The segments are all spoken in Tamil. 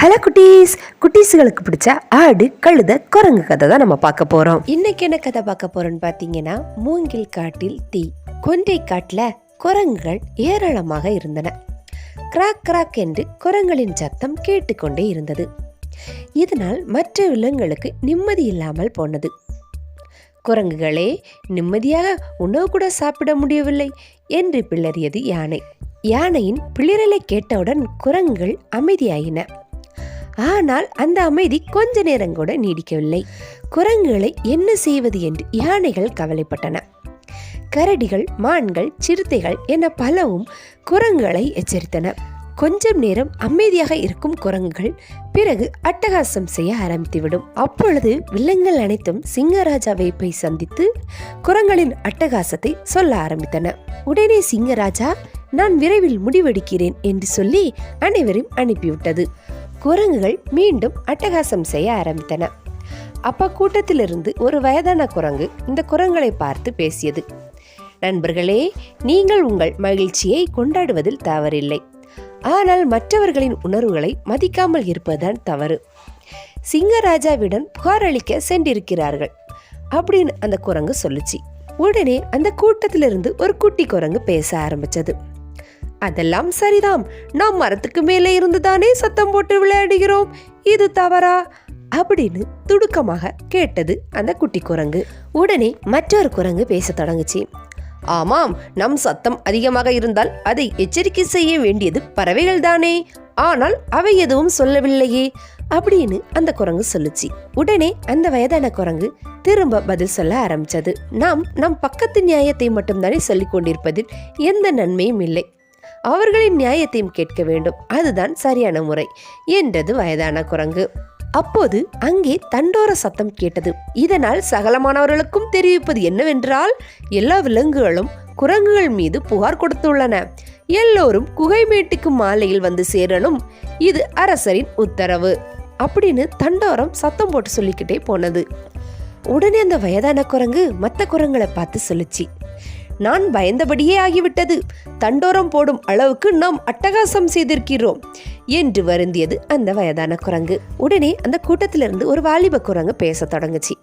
ஹலோ குட்டீஸ். குட்டீஸுகளுக்கு பிடிச்ச ஆடு கழுத குரங்கு கதை தான் நம்ம பார்க்க போகிறோம் இன்னைக்கு என்ன கதை பார்க்க போறோம்னு பார்த்தீங்கன்னா மூங்கில் காட்டில் தீ கொண்டை காட்டில் குரங்குகள் ஏராளமாக இருந்தன. கிராக் கிராக் என்று குரங்களின் சத்தம் கேட்டுக்கொண்டே இருந்தது. இதனால் மற்ற விலங்குகளுக்கு நிம்மதி இல்லாமல் போனது. குரங்குகளே நிம்மதியாக உணவு கூட சாப்பிட முடியவில்லை என்று பிளறியது யானை. யானையின் பிளிரலை கேட்டவுடன் குரங்குகள் அமைதியாயின. ஆனால் அந்த அமைதி கொஞ்ச நேரம் கூட நீடிக்கவில்லை. குரங்குகளை என்ன செய்வது என்று யானைகள் கவலைப்பட்டன. கரடிகள் மான்கள் சிறுத்தைகள் என பலவும் குரங்குகளை எச்சரித்தன. கொஞ்சம் நேரம் அமைதியாக இருக்கும் குரங்குகள் பிறகு அட்டகாசம் செய்ய ஆரம்பித்துவிடும். அப்பொழுது வில்லங்கள் அனைத்தும் சிங்கராஜாவை போய் சந்தித்து குரங்களின் அட்டகாசத்தை சொல்ல ஆரம்பித்தன. உடனே சிங்கராஜா நான் விரைவில் முடிவெடுக்கிறேன் என்று சொல்லி அனைவரையும் அனுப்பிவிட்டது. குரங்குகள் மீண்டும் அட்டகாசம் செய்ய ஆரம்பித்தன. அப்ப கூட்டத்திலிருந்து ஒரு வயதான குரங்கு இந்த குரங்களை பார்த்து பேசியது. நண்பர்களே நீங்கள் உங்கள் மகிழ்ச்சியை கொண்டாடுவதில் தவறில்லை. ஆனால் மற்றவர்களின் உணர்வுகளை மதிக்காமல் இருப்பதுதான் தவறு. சிங்கராஜாவிடம் புகார் அளிக்க சென்றிருக்கிறார்கள். அப்படின்னு அந்த குரங்கு சொல்லுச்சு. உடனே அந்த கூட்டத்திலிருந்து ஒரு குட்டி குரங்கு பேச ஆரம்பிச்சது. அதெல்லாம் சரிதாம். நாம் மரத்துக்கு மேலே இருந்துதானே சத்தம் போட்டு விளையாடுகிறோம். இது தவறா? அப்படின்னு துடுக்கமாக கேட்டது அந்த குட்டி குரங்கு. உடனே மற்றொரு குரங்கு பேசத் தொடங்குச்சு. ஆமாம் நம் சத்தம் அதிகமாக இருந்தால் அதை எச்சரிக்கை செய்ய வேண்டியது பறவைகள் தானே. ஆனால் அவை எதுவும் சொல்லவில்லையே அப்படின்னு அந்த குரங்கு சொல்லுச்சு. உடனே அந்த வயதான குரங்கு திரும்ப பதில் சொல்ல ஆரம்பிச்சது. நாம் நம் பக்கத்து நியாயத்தை மட்டும்தானே சொல்லிக் கொண்டிருப்பதில் எந்த நன்மையும் இல்லை. அவர்களின் நியாயத்தையும் கேட்க வேண்டும். அதுதான் சரியான முறை என்றது வயதான குரங்கு. அப்போது அங்கே தண்டோர சத்தம் கேட்டது. இதனால் சகலமானவர்களுக்கும் தெரிவிப்பது என்னவென்றால் எல்லா விலங்குகளும் குரங்குகள் மீது புகார் கொடுத்துள்ளன. எல்லோரும் குகைமேட்டுக்கு மாலையில் வந்து சேரணும். இது அரசரின் உத்தரவு அப்படின்னு தண்டோரம் சத்தம் போட்டு சொல்லிக்கிட்டே போனது. உடனே அந்த வயதான குரங்கு மற்ற குரங்களை பார்த்து சொல்லுச்சு. நான் பயந்தபடியே ஆகிவிட்டது. தண்டோரம் போடும் அளவுக்கு நாம் அட்டகாசம் செய்திருக்கிறோம் என்று வருந்தியது அந்த வயதான குரங்கு. உடனே அந்த கூட்டத்திலிருந்து ஒரு வாலிப குரங்கு பேச தொடங்குச்சு.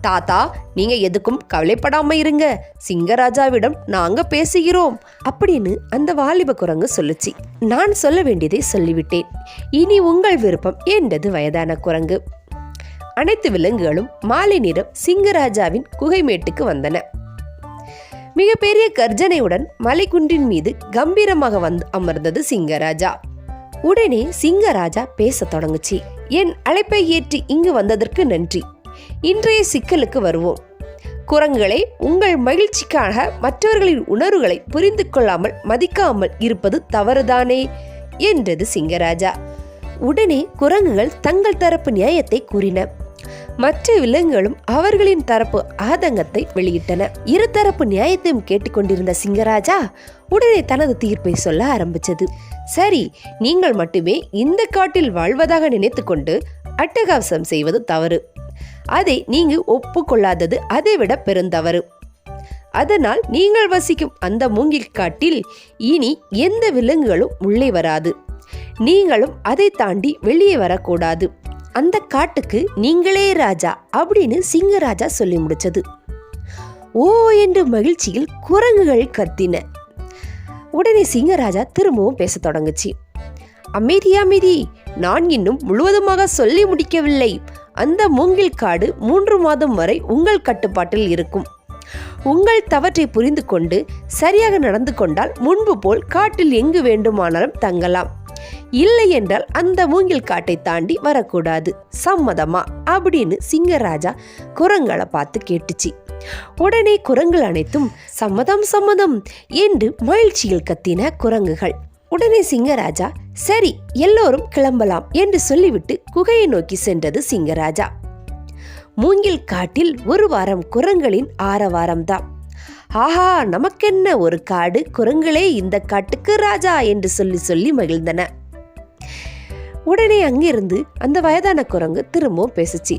தாத்தா நீங்க எதுக்கும் கவலைப்படாம இருங்க. சிங்கராஜாவிடம் நாங்க பேசுகிறோம் அப்படின்னு அந்த வாலிப குரங்கு சொல்லுச்சு. நான் சொல்ல வேண்டியதை சொல்லிவிட்டேன். இனி உங்கள் விருப்பம் என்றது வயதான குரங்கு. அனைத்து விலங்குகளும் மாலை நேரம் சிங்கராஜாவின் குகைமேட்டுக்கு வந்தன. மிகப்பெரிய கர்ஜனையுடன் மலைக்குன்றின் மீது கம்பீரமாக வந்து அமர்ந்தது சிங்கராஜா. உடனே சிங்கராஜா பேசத் தொடங்குச்சு. என் அழைப்பை ஏற்றி இங்கு வந்ததற்கு நன்றி. இன்றைய சிக்கலுக்கு வருவோம். குரங்குகளை உங்கள் மகிழ்ச்சிக்காக மற்றவர்களின் உணர்வுகளை புரிந்து கொள்ளாமல் மதிக்காமல் இருப்பது தவறுதானே? என்றது சிங்கராஜா. உடனே குரங்குகள் தங்கள் தரப்பு நியாயத்தை கூறின. மற்ற விலங்குகளும் அவர்களின் தரப்பு ஆதங்கத்தை வெளியிட்டன. இருதரப்பு நியாயத்தையும் கேட்டுக்கொண்டிருந்த சிங்கராஜா உடனே தனது தீர்ப்பை சொல்ல ஆரம்பிச்சது சரி நீங்கள் மட்டுமே இந்த காட்டில் வாழ்வதாக நினைத்துக்கொண்டு அட்டகாசம் செய்வது தவறு. அதை நீங்க ஒப்புக்கொள்ளாதது அதைவிட பெருந்தவறு அதனால் நீங்கள் வசிக்கும் அந்த மூங்கில் காட்டில் இனி எந்த விலங்குகளும் உள்ளே வராது. நீங்களும் அதை தாண்டி வெளியே வரக்கூடாது. அந்த காட்டுக்கு நீங்களே ராஜா அப்படின்னு சிங்கராஜா சொல்லி முடிச்சது. ஓ என்று மகிழ்ச்சியில் குரங்குகள் கத்தின. உடனே சிங்கராஜா திரும்பவும் பேசத் தொடங்குச்சு. அமைதி அமைதி நான் இன்னும் முழுவதுமாக சொல்லி முடிக்கவில்லை. அந்த மூங்கில் காடு மூன்று மாதம் வரை உங்கள் கட்டுப்பாட்டில் இருக்கும். உங்கள் தவற்றை புரிந்து கொண்டு சரியாக நடந்து கொண்டால் முன்பு போல் காட்டில் எங்கு வேண்டுமானாலும் தங்கலாம். இல்லை என்றால் அந்த மூங்கில் காட்டை தாண்டி வரக்கூடாது. சம்மதமா? அப்படின்னு சிங்கராஜா குரங்களை பார்த்து கேட்டுச்சு. உடனே குரங்குகள் அனைத்தும் சம்மதம் சம்மதம் என்று மகிழ்ச்சியில் கத்தின குரங்குகள். உடனே சிங்கராஜா சரி எல்லோரும் கிளம்பலாம் என்று சொல்லிவிட்டு குகையை நோக்கி சென்றது சிங்கராஜா. மூங்கில் காட்டில் ஒரு வாரம் குரங்களின் ஆரவாரம்தான். ஆஹா நமக்கென்ன ஒரு காடு? குரங்களே இந்த காட்டுக்கு ராஜா என்று சொல்லி சொல்லி மகிழ்ந்தன. உடனே அங்கிருந்து அந்த வயதான குரங்கு திரும்பவும் பேசுச்சு.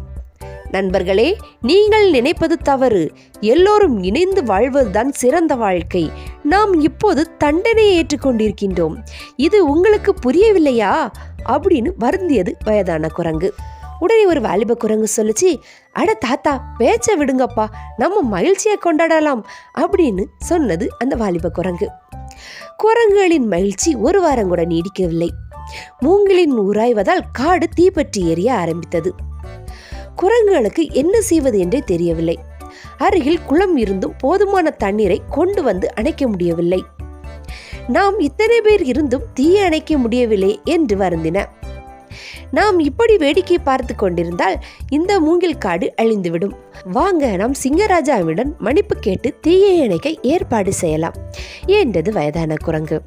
நண்பர்களே நீங்கள் நினைப்பது தவறு. எல்லோரும் இணைந்து வாழ்வதுதான் சிறந்த வாழ்க்கை. நாம் இப்போது தண்டனையை ஏற்றுக்கொண்டிருக்கின்றோம். இது உங்களுக்கு புரியவில்லையா? அப்படின்னு வருந்தியது வயதான குரங்கு. உடனே ஒரு வாலிப குரங்கு சொல்லுச்சு அட தாத்தா பேச்ச விடுங்கப்பா நம்ம மகிழ்ச்சியை கொண்டாடலாம் அப்படின்னு சொன்னது அந்த வாலிப குரங்கு. குரங்குகளின் மகிழ்ச்சி ஒரு வாரம் கூட நீடிக்கவில்லை. மூங்கிலின் உராய்வதால் காடு தீப்பற்றி எரிய ஆரம்பித்தது. குரங்குகளுக்கு என்ன செய்வது என்றே தெரியவில்லை. அருகில் குளம் இருந்தும் போதுமான தண்ணீரை கொண்டு வந்து அணைக்க முடியவில்லை. நாம் இத்தனை பேர் இருந்தும் தீயை அணைக்க முடியவில்லை என்று வருந்தின. நாம் இப்படி வேடிக்கை பார்த்து கொண்டிருந்தால் இந்த மூங்கில் காடு அழிந்துவிடும். வாங்க நாம் சிங்கராஜாவிடம் மன்னிப்பு கேட்டு தீயை அணைக்க ஏற்பாடு செய்யலாம் என்றது வயதான குரங்கு.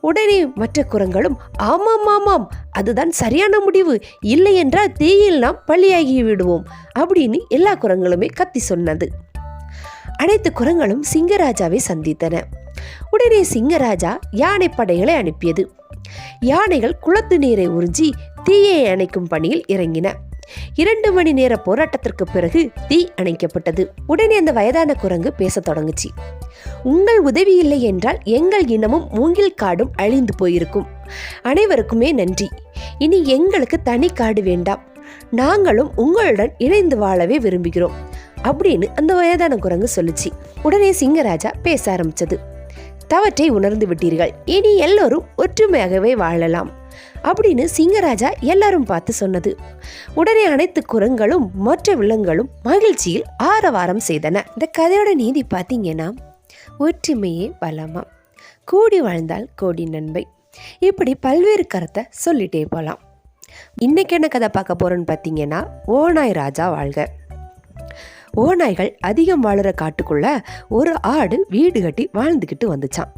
உடனே மற்ற குரங்களும் ஆமாம் ஆமாம் அதுதான் சரியான முடிவு இல்லை என்றால் தீயில் நாம் பள்ளியாகி விடுவோம் அப்படின்னு எல்லா குரங்களுமே கத்தி சொன்னது. அனைத்து குரங்களும் சிங்கராஜாவை சந்தித்தன. உடனே சிங்கராஜா யானை படைகளை அனுப்பியது. யானைகள் குளத்து நீரை உறிஞ்சி தீயை அணைக்கும் பணியில் இறங்கின. இரண்டு மணி நேர போராட்டத்திற்கு பிறகு தீ அணைக்கப்பட்டது. உடனே அந்த வயதான குரங்கு பேசத் தொடங்குச்சு. உங்கள் உதவி இல்லை என்றால் எங்கள் இனமும் மூங்கில் காடும் அழிந்து போயிருக்கும். அனைவருக்குமே நன்றி. இனி எங்களுக்கு தனி காடு வேண்டாம். நாங்களும் உங்களுடன் இணைந்து வாழவே விரும்புகிறோம். அப்படின்னு அந்த வயதான குரங்கு சொல்லுச்சு. உடனே சிங்கராஜா பேச ஆரம்பிச்சது. தவற்றை உணர்ந்து விட்டீர்கள். இனி எல்லோரும் ஒற்றுமையாகவே வாழலாம். அப்படின்னு சிங்கராஜா எல்லாரும் பார்த்து சொன்னது. உடனே அனைத்து குரங்களும் மற்ற விலங்குகளும் மகிழ்ச்சியில் ஆரவாரம் செய்தன. இந்த கதையோட நீதி பார்த்தீங்கன்னா ஒற்றுமையே பலமா கூடி வாழ்ந்தால் கோடி நன்மை. இப்படி பல்வேறு கருத்தை சொல்லிட்டே போகலாம் இன்னைக்கு என்ன கதை பார்க்க போகிறோன்னு பார்த்தீங்கன்னா ஓநாய் ராஜா வாழ்க. ஓநாய்கள் அதிகம் வாழுற காட்டுக்குள்ள ஒரு ஆடு வீடு கட்டி வாழ்ந்துக்கிட்டு வந்துச்சான்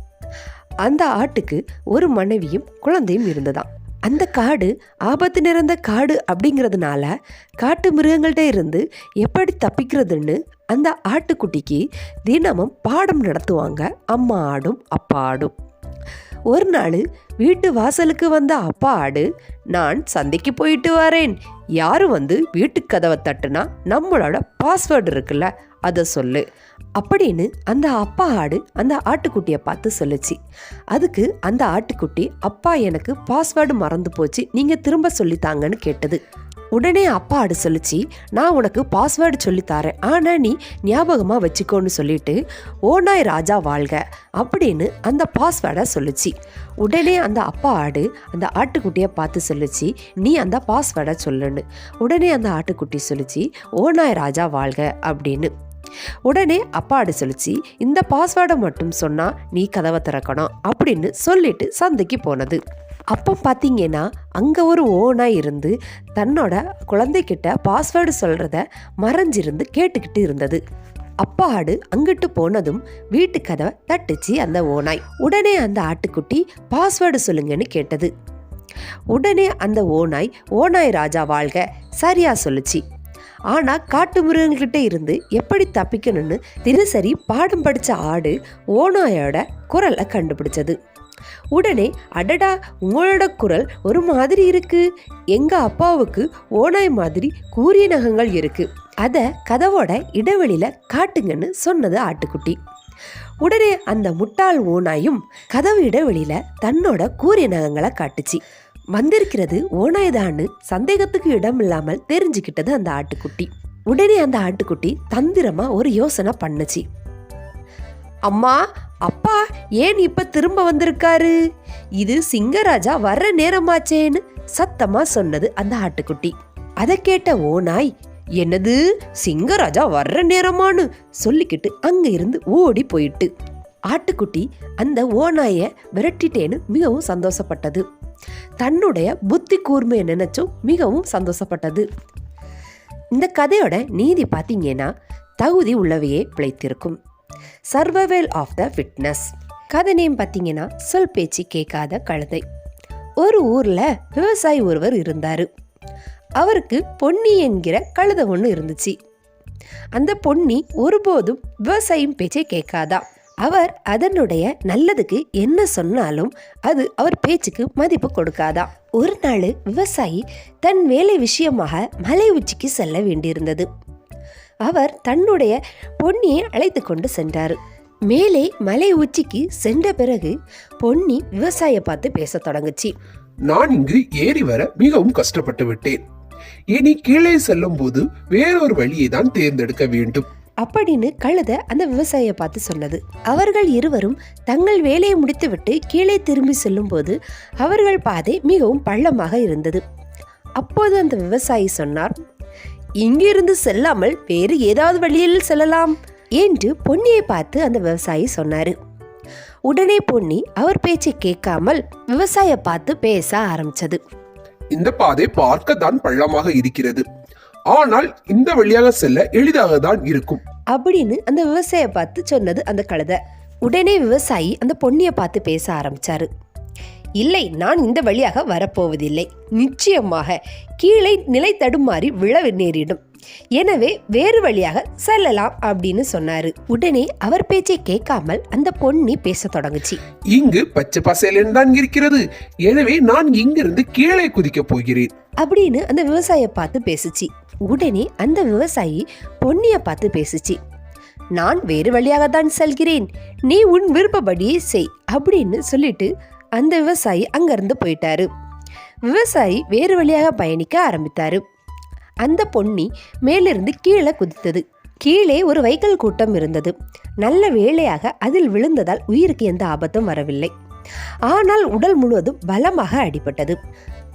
அந்த ஆட்டுக்கு ஒரு மனைவியும் குழந்தையும் இருந்ததாம். அந்த காடு ஆபத்து நிறைந்த காடு அப்படிங்கிறதுனால காட்டு மிருகங்கள்ட்ட இருந்து எப்படி தப்பிக்கிறதுன்னு அந்த ஆட்டுக்குட்டிக்கு தினமும் பாடம் நடத்துவாங்க. அம்மா ஆடும் அப்பா ஆடும் ஒரு நாள் வீட்டு வாசலுக்கு வந்த அப்பா ஆடு நான் சந்தைக்கு போயிட்டு வரேன். யாரும் வந்து வீட்டு கதவை தட்டுனா நம்மளோட பாஸ்வேர்டு இருக்குல்ல அதை சொல்லு. அப்படின்னு அந்த அப்பா ஆடு அந்த ஆட்டுக்குட்டியை பார்த்து சொல்லுச்சு. அதுக்கு அந்த ஆட்டுக்குட்டி அப்பா எனக்கு பாஸ்வேர்டு மறந்து போச்சு. நீங்கள் திரும்ப சொல்லித்தாங்கன்னு கேட்டது. உடனே அப்பா அடு சொல்லிச்சு நான் உனக்கு பாஸ்வேர்டு சொல்லித்தாரேன் ஆனால் நீ ஞாபகமாக வச்சுக்கோன்னு சொல்லிட்டு ஓநாய் ராஜா வாழ்க அப்படின்னு அந்த பாஸ்வேர்டை சொல்லுச்சு. உடனே அந்த அப்பா ஆடு அந்த ஆட்டுக்குட்டியை பார்த்து சொல்லுச்சு நீ அந்த பாஸ்வேர்டை சொல்லுன்னு. உடனே அந்த ஆட்டுக்குட்டி சொல்லுச்சு ஓநாய் ராஜா வாழ்க அப்படின்னு. உடனே அப்பாடு சொல்லிச்சு இந்த பாஸ்வேர்டை மட்டும் சொன்னா நீ கதவை திறக்கணும் அப்படின்னு சொல்லிட்டு சந்தைக்கு போனது. அப்போ பார்த்தீங்கன்னா அங்கே ஒரு ஓனாக இருந்து தன்னோட குழந்தைக்கிட்ட பாஸ்வேர்டு சொல்கிறத மறைஞ்சிருந்து கேட்டுக்கிட்டு இருந்தது. அப்பா ஆடு அங்கிட்டு போனதும் வீட்டு கதவை தட்டுச்சு அந்த ஓனாய். உடனே அந்த ஆட்டுக்குட்டி பாஸ்வேர்டு சொல்லுங்கன்னு கேட்டது. உடனே அந்த ஓனாய் ஓனாய் ராஜா வாழ்க. சரியா சொல்லுச்சு. ஆனால் காட்டு மிருகங்கள்கிட்ட இருந்து எப்படி தப்பிக்கணும்னு தினசரி பாடம் படித்த ஆடு ஓனாயோட குரலை கண்டுபிடிச்சது. உடனே அடடா உங்களோட குரல் ஒரு மாதிரி இருக்கு. எங்க அப்பாவுக்கு ஓனாய் மாதிரி கூரிய நகங்கள் இருக்கு. அதை கதவோட இடைவெளியில காட்டுங்கன்னு சொன்னது ஆட்டுக்குட்டி. உடனே அந்த முட்டாள் ஓனாயும் கதவு இடைவெளியில தன்னோட கூரிய நகங்களை காட்டுச்சு. வந்திருக்கிறது ஓனாய்தான்னு சந்தேகத்துக்கு இடம் இல்லாமல் தெரிஞ்சுக்கிட்டது அந்த ஆட்டுக்குட்டி. உடனே அந்த ஆட்டுக்குட்டி தந்திரமா ஒரு யோசனை பண்ணுச்சு. அம்மா அப்பா ஏன் இப்ப திரும்ப வந்திருக்காரு? இது சிங்கராஜா வர்ற நேரமாச்சேன்னு சத்தமா சொன்னது அந்த ஆட்டுக்குட்டி. அதை கேட்ட ஓநாய் என்னது சிங்கராஜா வர்ற நேரமான்னு? சொல்லிக்கிட்டு அங்க இருந்து ஓடி போயிட்டு. ஆட்டுக்குட்டி அந்த ஓநாய விரட்டிட்டேன்னு மிகவும் சந்தோஷப்பட்டது. தன்னுடைய புத்தி கூர்மையை நினைச்சும் மிகவும் சந்தோஷப்பட்டது. இந்த கதையோட நீதி பார்த்தீங்கன்னா தகுதி உள்ளவையே பிழைத்திருக்கும். சர்வவேல் ஆஃப் த ஃபிட்னஸ் கதை நேம் பார்த்தீங்கன்னா சொல் பேச்சு கேட்காத கழுதை. ஒரு ஊரில் விவசாயி ஒருவர் இருந்தார். அவருக்கு பொன்னி என்கிற கழுதை ஒன்று இருந்துச்சு. அந்த பொன்னி ஒருபோதும் விவசாயம் பேச்சை கேட்காதா. அவர் அதனுடைய நல்லதுக்கு என்ன சொன்னாலும் அது அவர் பேச்சுக்கு மதிப்பு கொடுக்காதா. ஒரு நாள் விவசாயி தன் வேலை விஷயமாக மலை உச்சிக்கு செல்ல வேண்டியிருந்தது. அவர் தன்னுடைய பொன்னியை அழைத்து கொண்டு சென்றார். மேலே மலை உச்சிக்கு சென்ற பிறகு பொன்னி விவசாய பார்த்து பேச தொடங்குச்சு. நான் இங்கு ஏறி வர மிகவும் கஷ்டப்பட்டு விட்டேன். இனி கீழே செல்லும் போது வேறொரு வழியை தான் தேர்ந்தெடுக்க வேண்டும். அப்படின்னு கழுத அந்த விவசாயியை பார்த்து சொன்னது. அவர்கள் இருவரும் தங்கள் வேலையை முடித்துவிட்டு கீழே திரும்பி செல்லும்போது அவர்கள் பாதை மிகவும் பள்ளமாக இருந்தது. அப்போது அந்த விவசாயி சொன்னார் இங்கிருந்து செல்லாமல் வேறு ஏதாவது வழியில் செல்லலாம் என்று பொன்னியை பார்த்து அந்த விவசாயி சொன்னாரு. உடனே பொன்னி அவர் பேச்சை கேட்காமல் விவசாய பார்த்து பேச ஆரம்பிச்சது. இந்த பாதை பார்க்க தான் பள்ளமாக இருக்கிறது. ஆனால் இந்த வழியாக செல்ல எளிதாக தான் இருக்கும். அப்படின்னு அந்த விவசாய பார்த்து சொன்னது அந்த கழுதை. உடனே விவசாயி அந்த பொன்னியை பார்த்து பேச ஆரம்பிச்சாரு. இல்லை நான் இந்த வழியாக வரப்போவதில்லை. நிச்சயமாக கீழே நிலை தடுமாறி விழ நேரிடும். எனவே வேறு வழியாக செல்லலாம் அப்படின்னு சொன்னாரு. உடனே அவர் பேச்சை கேட்காமல் அந்த பொன்னி பேச தொடங்குச்சு. இங்கு பச்சை பசேலன் தான் இருக்கிறது. எனவே நான் இங்கிருந்து கீழே குதிக்கப் போகிறேன். அப்படின்னு அந்த விவசாயியை பார்த்து பேசுச்சு. உடனே அந்த விவசாயி பொன்னிய பார்த்து பேசுச்சு. நான் வேறு வழியாக தான் செல்கிறேன். நீ உன் விருப்பப்படியே செய் அப்படின்னு சொல்லிட்டு அந்த விவசாயி அங்கிருந்து போயிட்டாரு. விவசாயி வேறு வழியாக பயணிக்க ஆரம்பித்தாரு. அந்த பொன்னி மேலிருந்து கீழே குதித்தது. கீழே ஒரு வைக்கல் கூட்டம் இருந்தது. நல்ல வேளையாக அதில் விழுந்ததால் உயிருக்கு எந்த ஆபத்தும் வரவில்லை. ஆனால் உடல் முழுவதும் பலமாக அடிபட்டது.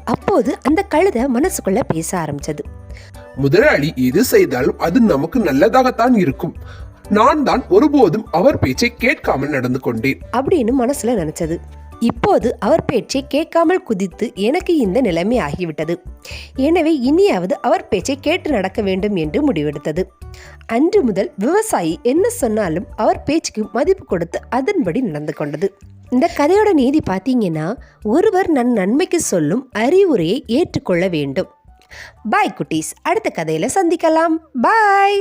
அப்போது அந்த கழுதை மனசுக்குள்ள பேச ஆரம்பிச்சது. முதலாளி எது செய்தாலும் அது நமக்கு நல்லதாகத்தான் இருக்கும். நான் தான் ஒருபோதும் அவர் பேச்சை கேட்காமல் நடந்து கொண்டேன். அப்படின்னு மனசுல நினைச்சது. இப்போது அவர் பேச்சை கேட்காமல் குதித்து எனக்கு இந்த நிலைமை ஆகிவிட்டது. எனவே இனியாவது அவர் பேச்சை கேட்டு நடக்க வேண்டும் என்று முடிவெடுத்தது. அன்று முதல் விவசாயி என்ன சொன்னாலும் அவர் பேச்சுக்கு மதிப்பு கொடுத்து அதன்படி நடந்து கொண்டது. இந்த கதையோட நீதி பார்த்தீங்கன்னா ஒருவர் நன் நன்மைக்கு சொல்லும் அறிவுரையை ஏற்றுக்கொள்ள வேண்டும். பாய் குட்டீஸ். அடுத்த கதையில சந்திக்கலாம். பாய்